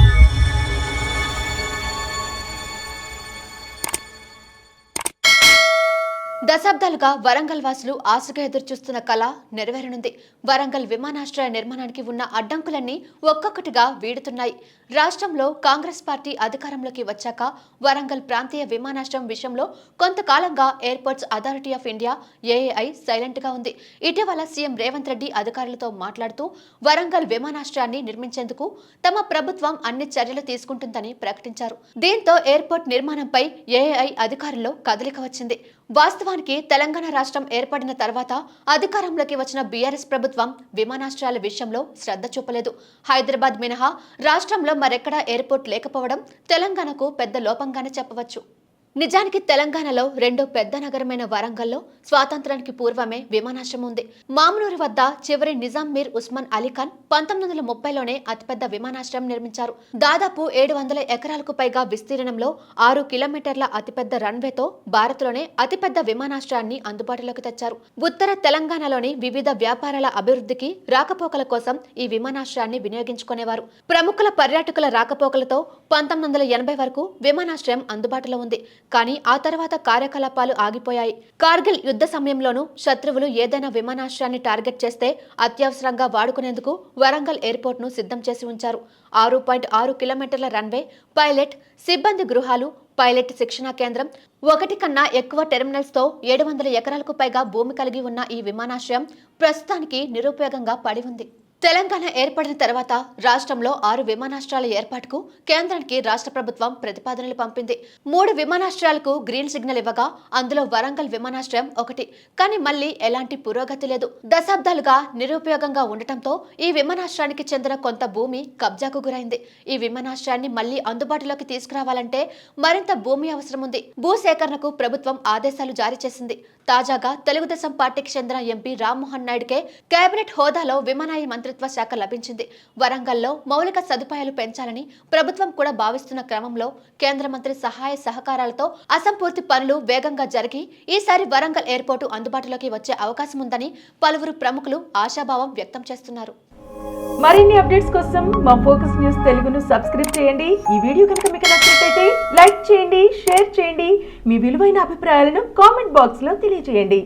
you దశాబ్దాలుగా వరంగల్ వాసులు ఆశగా ఎదురుచూస్తున్న కళ నెరవేరనుంది. వరంగల్ విమానాశ్రయ నిర్మాణానికి ఉన్న అడ్డంకులన్నీ ఒక్కొక్కటిగా వీడుతున్నాయి. రాష్ట్రంలో కాంగ్రెస్ పార్టీ అధికారంలోకి వచ్చాక వరంగల్ ప్రాంతీయ విమానాశ్రయం విషయంలో కొంతకాలంగా airports authority of India AAI సైలెంట్గా ఉంది. ఇటీవల సీఎం రేవంత్ రెడ్డి అధికారులతో మాట్లాడుతూ వరంగల్ విమానాశ్రయాన్ని నిర్మించేందుకు తమ ప్రభుత్వం అన్ని చర్యలు తీసుకుంటుందని ప్రకటించారు. దీంతో ఎయిర్పోర్ట్ నిర్మాణంపై ఏఐ అధికారుల్లో కదలిక వచ్చింది. వాస్తవానికి తెలంగాణ రాష్ట్రం ఏర్పడిన తర్వాత అధికారంలోకి వచ్చిన బీఆర్ఎస్ ప్రభుత్వం విమానాశ్రయాల విషయంలో శ్రద్ధ చూపలేదు. హైదరాబాద్ మినహా రాష్ట్రంలో మరెక్కడా ఎయిర్పోర్ట్ లేకపోవడం తెలంగాణకు పెద్ద లోపంగానే చెప్పవచ్చు. నిజానికి తెలంగాణలో రెండో పెద్ద నగరమైన వరంగల్లో స్వాతంత్రానికి పూర్వమే విమానాశ్రయం ఉంది. మామనూరు వద్ద చివరి నిజాం మీర్ ఉస్మాన్ అలీ ఖాన్ పంతొమ్మిది వందల ముప్పైలోనే అతిపెద్ద విమానాశ్రయం నిర్మించారు. దాదాపు ఏడు వందల ఎకరాలకు పైగా విస్తీర్ణంలో ఆరు కిలోమీటర్ల అతిపెద్ద రన్వేతో భారత్లోనే అతిపెద్ద విమానాశ్రయాన్ని అందుబాటులోకి తెచ్చారు. ఉత్తర తెలంగాణలోని వివిధ వ్యాపారాల అభివృద్ధికి రాకపోకల కోసం ఈ విమానాశ్రయాన్ని వినియోగించుకునేవారు. ప్రముఖుల పర్యాటకుల రాకపోకలతో పంతొమ్మిది వందల ఎనభై వరకు విమానాశ్రయం అందుబాటులో ఉంది. కానీ ఆ తర్వాత కార్యకలాపాలు ఆగిపోయాయి. కార్గిల్ యుద్ధ సమయంలోనూ శత్రువులు ఏదైనా విమానాశ్రయాన్ని టార్గెట్ చేస్తే అత్యవసరంగా వాడుకునేందుకు వరంగల్ ఎయిర్పోర్ట్ను సిద్ధం చేసి ఉంచారు. ఆరు పాయింట్ ఆరు కిలోమీటర్ల రన్వే పైలట్ సిబ్బంది గృహాలు పైలట్ శిక్షణా కేంద్రం ఒకటి కన్నా ఎక్కువ టెర్మినల్స్తో ఏడు వందల ఎకరాలకు పైగా భూమి కలిగి ఉన్న ఈ విమానాశ్రయం ప్రస్తుతానికి నిరుపయోగంగా పడి ఉంది. తెలంగాణ ఏర్పడిన తర్వాత రాష్ట్రంలో ఆరు విమానాశ్రయాల ఏర్పాటుకు కేంద్రానికి రాష్ట్ర ప్రభుత్వం ప్రతిపాదనలు పంపింది. మూడు విమానాశ్రయాలకు గ్రీన్ సిగ్నల్ ఇవ్వగా అందులో వరంగల్ విమానాశ్రయం ఒకటి. కానీ మళ్ళీ ఎలాంటి పురోగతి లేదు. దశాబ్దాలుగా నిరుపయోగంగా ఉండటంతో ఈ విమానాశ్రయానికి చెందిన కొంత భూమి కబ్జాకు గురైంది. ఈ విమానాశ్రయాన్ని మళ్ళీ అందుబాటులోకి తీసుకురావాలంటే మరింత భూమి అవసరం ఉంది. భూసేకరణకు ప్రభుత్వం ఆదేశాలు జారీ చేసింది. తాజాగా తెలుగుదేశం పార్టీకి చెందిన ఎంపీ రామ్మోహన్ నాయుడుకే కేబినెట్ హోదాలో విమానయాన మంత్రిత్వ శాఖ లభించింది. వరంగల్లో మౌలిక సదుపాయాలు పెంచాలని ప్రభుత్వం కూడా భావిస్తున్న క్రమంలో కేంద్ర మంత్రి సహాయ సహకారాలతో అసంపూర్తి పనులు వేగంగా జరిగి ఈసారి వరంగల్ ఎయిర్పోర్టు అందుబాటులోకి వచ్చే అవకాశం ఉందని పలువురు ప్రముఖులు ఆశాభావం వ్యక్తం చేస్తున్నారు. మరిన్ని అప్డేట్స్ కోసం మా ఫోకస్ న్యూస్ తెలుగును సబ్స్క్రైబ్ చేయండి. ఈ వీడియో కనుక మీకు నచ్చినట్లయితే లైక్ చేయండి షేర్ చేయండి. మీ విలువైన అభిప్రాయాలను కామెంట్ బాక్స్లో తెలియజేయండి.